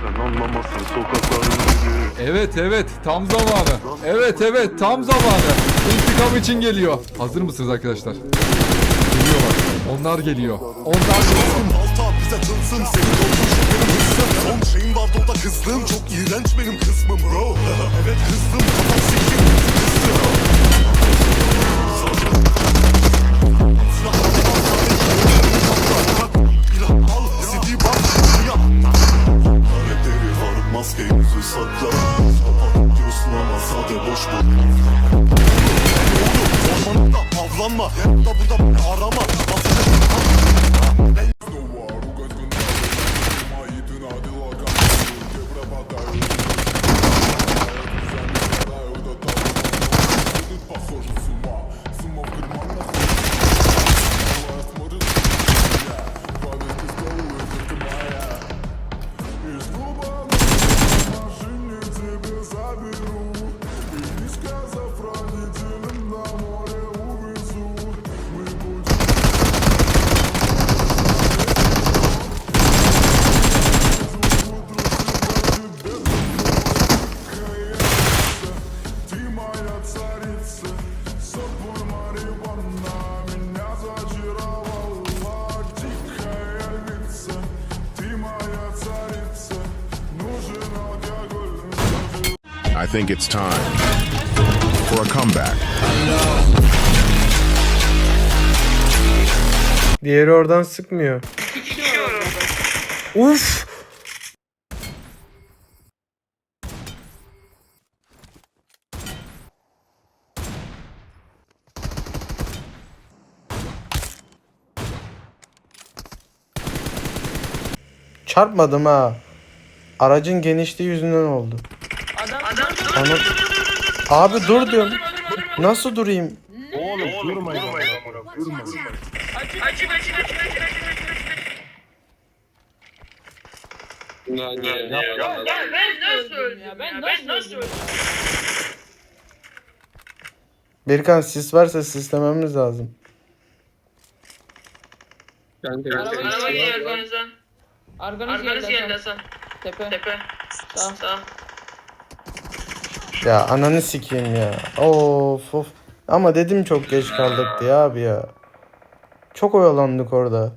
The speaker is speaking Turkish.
Sen anlamazsın sokakların dili Evet evet tam zamanı. Evet evet tam zamanı. İntikam için geliyor. Hazır mısınız arkadaşlar? Geliyorlar. Onlar geliyor. Onlar geliyor. Balta bize tılsım Senin olmuş benim hırsım Son şeyim vardı o da kızlığım Çok iğrenç benim kısmım bro Evet kızdım kafam siktim kızdım bu Oğlum avlanma. Da burada beni arama I think it's time for a comeback. Diğeri oradan sıkmıyor. Uf! Çarpmadım ha. Aracın genişliği yüzünden oldu. Adam Ana- Abi dur diyorum. Nasıl durayım? açık açık açık açık açık Ya, ya, ya, Ya ben nasıl öldüm ya? Ben nasıl öldüm? Berkan sis varsa sislememiz lazım. Kanka, Araba Araba geliyor geldi geldi Hasan. Hasan. Tepe. Tepe. Sağ. Sağ. Ya ananı sikeyim ya. Of of. Ama dedim çok geç kaldık diye abi ya. Çok oyalandık orada.